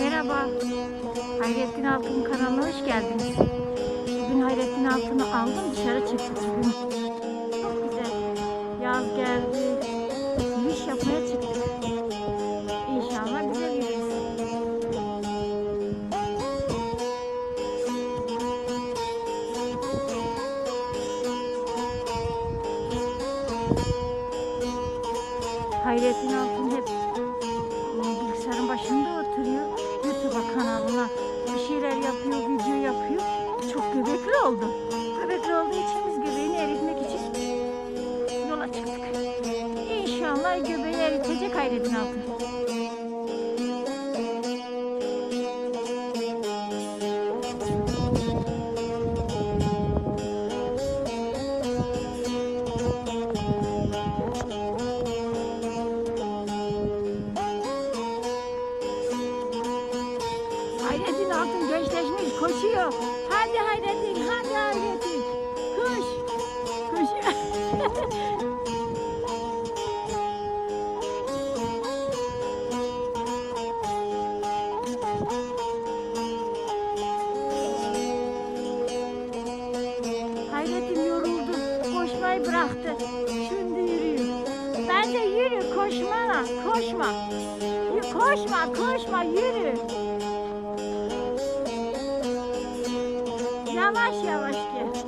Hayrettin Altun kanalına hoş geldiniz. Bugün Hayrettin Altun'u aldım dışarı çıktık bugün. Çok güzel. Yaz geldi. Yürüyüş yapmaya çıktık. İnşallah güzel yürürüz. Hayrettin Altun hep çıktık. İnşallah göbeği eritecek Hayrettin Altun. Hayrettin Altun gençleşmiş, koşuyor. Hadi Hayrettin, hadi Hayrettin. Koş. Koş. Koşmayı bıraktı. Şimdi yürüyor. Ben de yürü, koşma, koşma. Yü- Koşma, koşma, yürü. Yavaş yavaş gel.